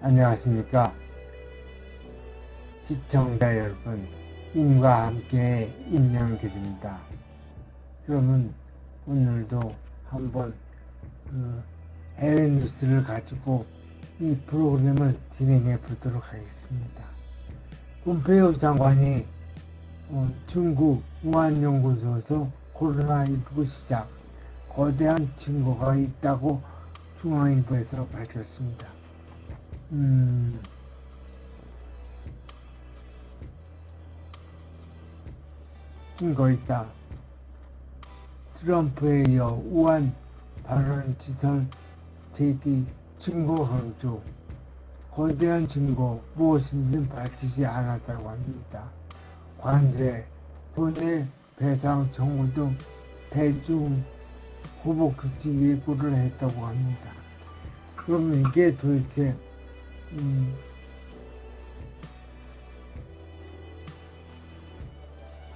안녕하십니까. 시청자 여러분, 임과 함께 임영길입니다. 그러면 오늘도 한번 그 해외 뉴스를 가지고 이 프로그램을 진행해 보도록 하겠습니다. 폼페이오 장관이 어, 중국 우한연구소에서 코로나19 시작 거대한 증거가 있다고 중앙일보에서 밝혔습니다. 음, 증거 있다. 트럼프에 이어 우한 발언 지설 제기 증거 강조 거대한 증거 무엇이든 밝히지 않았다고 합니다. 관세, 돈의 배상, 정부 등 대중 후보 규칙 예고를 했다고 합니다. 그럼 이게 도대체 음,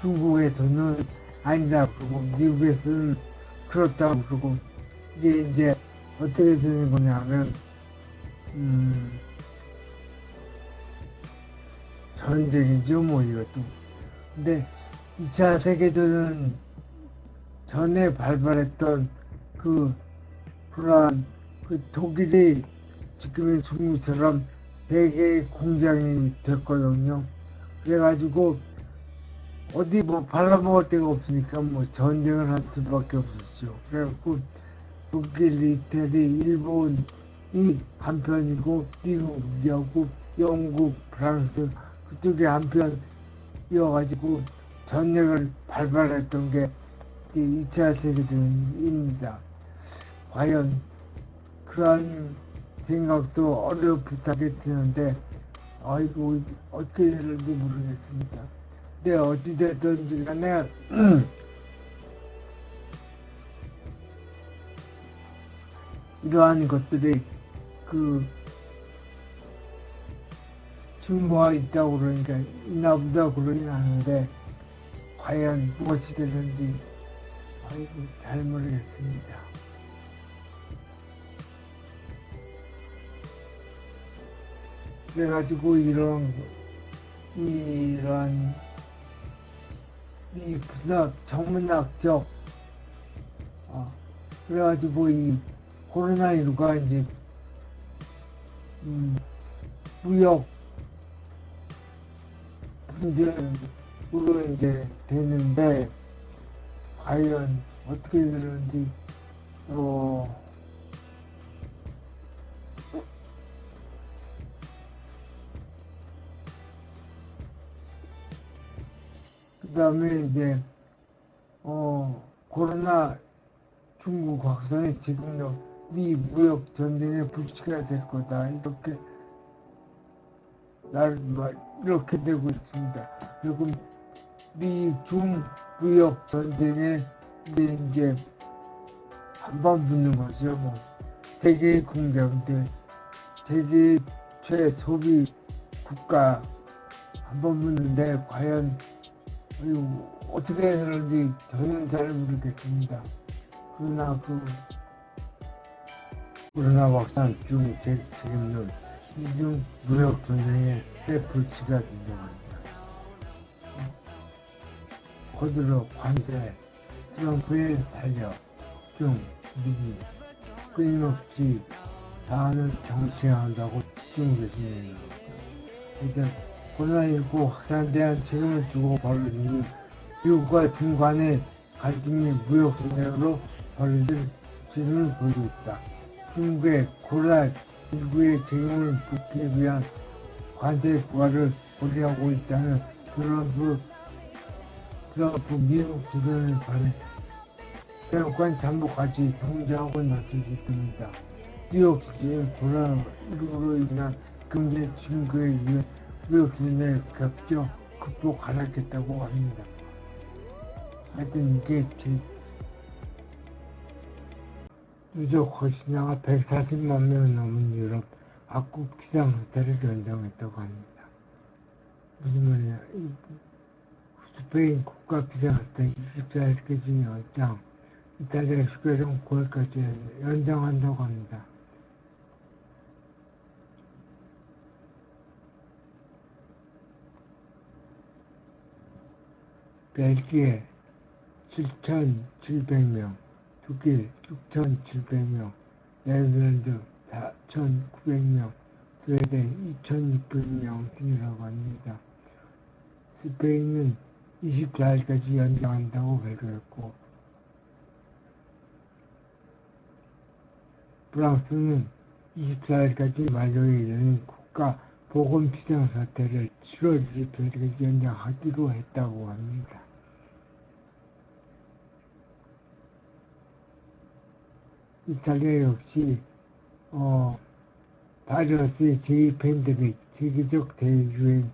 중국에서는 아니다. 그러고 미국에서는 그렇다고 그러고 이게 이제 어떻게 되는 거냐면 음, 전쟁이죠 뭐 이것도. 근데 2차 세계대전 전에 발발했던 그 불안 그 독일이 지금의 중국처럼 대개 공장이 됐거든요. 그래가지고 어디 뭐 발라먹을 데가 없으니까 뭐 전쟁을 할 수밖에 없었죠. 그래갖고 독일, 이태리, 일본이 한편이고 미국이하고 영국, 프랑스 그쪽이 한편이어가지고 전쟁을 발발했던 게 2차 세계대전입니다. 과연 그런 생각도 어렵게 드는데 아이고 어떻게 될지 모르겠습니다. 근데 어찌됐든지 간에 이러한 것들이 그 증거가 있다고 그러니까 있나 보다 그러긴 하는데 과연 무엇이 되는지 아이고 잘 모르겠습니다. 그래가지고 이런 이런 이 분석 전문학적 어, 그래가지고 이 코로나19가 이제 음, 무역 문제로 이제 되는데 과연 어떻게 되는지 어, 그 다음에 이제 어 코로나 중국 확산이 지금도 미 무역 전쟁의 불씨가 될 거다 이렇게 날 이렇게 되고 있습니다. 그리고 미중 무역 전쟁에 이제 이제 한번 붙는 거죠. 뭐 세계 공장들 세계 최소비 국가 한번 붙는데 과연 어떻게 되는지 저는 잘 모르겠습니다. 그러나 그 코로나 확산 중 책임은 이중 무역 새 불치가 등장합니다. 거들어 관세, 트럼프의 탄력 등 미국이 끊임없이 사안을 정치한다고 중국에서는 일단 코로나19 확산에 대한 책임을 두고 벌어지는 미국과 중간의 갈등이 무역 전쟁으로 벌어질 수준을 보이고 있다. 중국의 코로나19의 책임을 묻기 위한 관세 부과를 고려하고 있다는 트럼프, 트럼프 미국 지도를 발해 대국간 잠복까지 경제하고 나서기 때문이다. 뉴욕시의 코로나19로 인한 경제 충격에 의해 전쟁을 겹쳐 극복하겠다고 합니다. 하여튼 이게 제 누적 거시자가 140만 명 넘은 유럽 각국 비상사태를 연장했다고 합니다. 무슨 말이냐, 이 스페인 국가 비상사태 24일까지 연장, 이탈리아 휴가령 9월까지 연장한다고 합니다. 벨기에 7,700명, 독일 6,700명, 네덜란드 4,900명, 스웨덴 2,600명 등이라고 합니다. 스페인은 24일까지 연장한다고 발표했고, 프랑스는 24일까지 만료 예정인 국가 보건 비상 사태를 7월 24일까지 연장하기로 했다고 합니다. 이탈리아 역시 어, 바이러스의 제2팬데믹 세계적 대유행을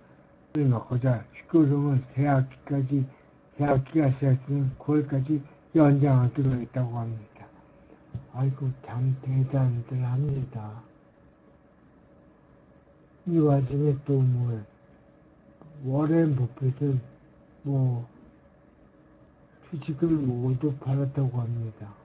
막고자 휴교령을 새학기까지 새학기가 시작되는 9월까지 연장하기로 했다고 합니다. 아이고 참 대단들 합니다. 이 와중에 또 뭐 워렌 버핏은 뭐 주식을 모두 팔았다고 합니다.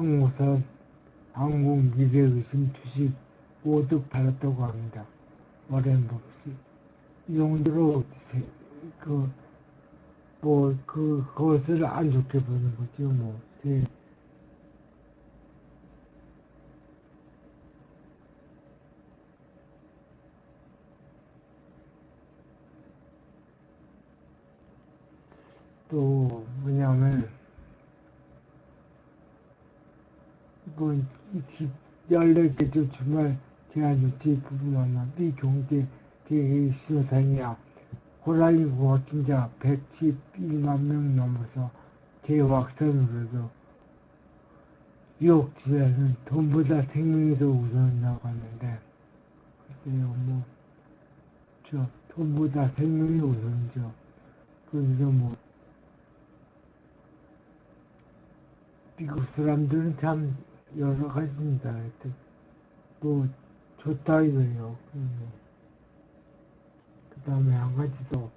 항공선, 항공 미래 의심 주식 모두 팔았다고 합니다. 워렌 버핏이. 이 정도로 세, 그, 뭐, 그, 그것을 안 좋게 보는 거죠, 뭐. 세, 또, 뭐냐면, 이번 이집 14개조 주말 제한조치 부분하나 미경제 대회의 신호탄이야. 호랑이 확진자 111만 명 넘어서 재확산으로도 뉴욕 지사는 돈보다 생명이 더 우선이라고 하는데 글쎄요 뭐 저 돈보다 생명이 우선이죠. 그래서 뭐 미국 사람들은 참 여러 가지입니다. 뭐 좋다 이거예요. 그 다음에 한 가지 더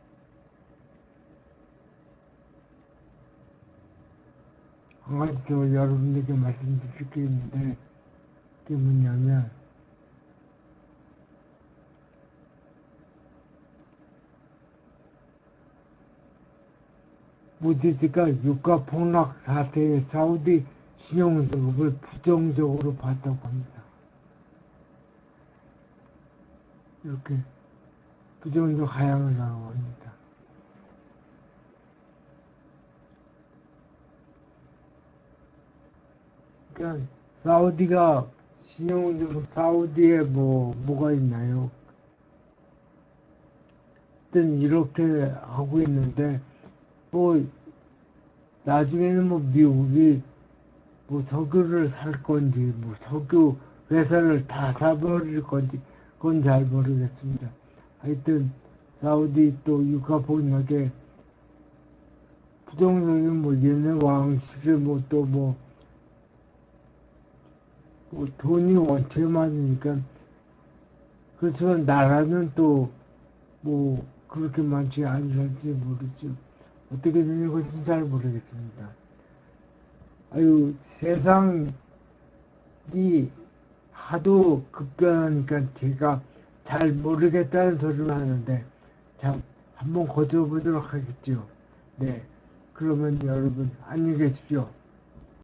한 가지 더 여러분들께 말씀드릴 게 있는데 그게 뭐냐면 무디스가 유가 폭락 사태에 사우디 신용등급을 부정적으로 봤다고 합니다. 이렇게 부정적 하향을 하고 합니다. 그러니까 사우디가 신용등급 사우디에 뭐 뭐가 있나요? 하여튼 이렇게 하고 있는데 뭐 나중에는 뭐 미국이 뭐 석유를 살 건지 뭐 석유 회사를 다 사버릴 건지 그건 잘 모르겠습니다. 하여튼 사우디 또 유가 폭락에 부정적인 뭐 얘네 왕실을 뭐또뭐뭐 돈이 원체 많으니까 그렇지만 나라는 또 뭐 그렇게 많지 않을지 모르죠. 어떻게 되는 건지 잘 모르겠습니다. 아유, 세상이 하도 급변하니까 제가 잘 모르겠다는 소리를 하는데, 참, 한번 거쳐보도록 하겠죠. 네. 그러면 여러분, 안녕히 계십시오.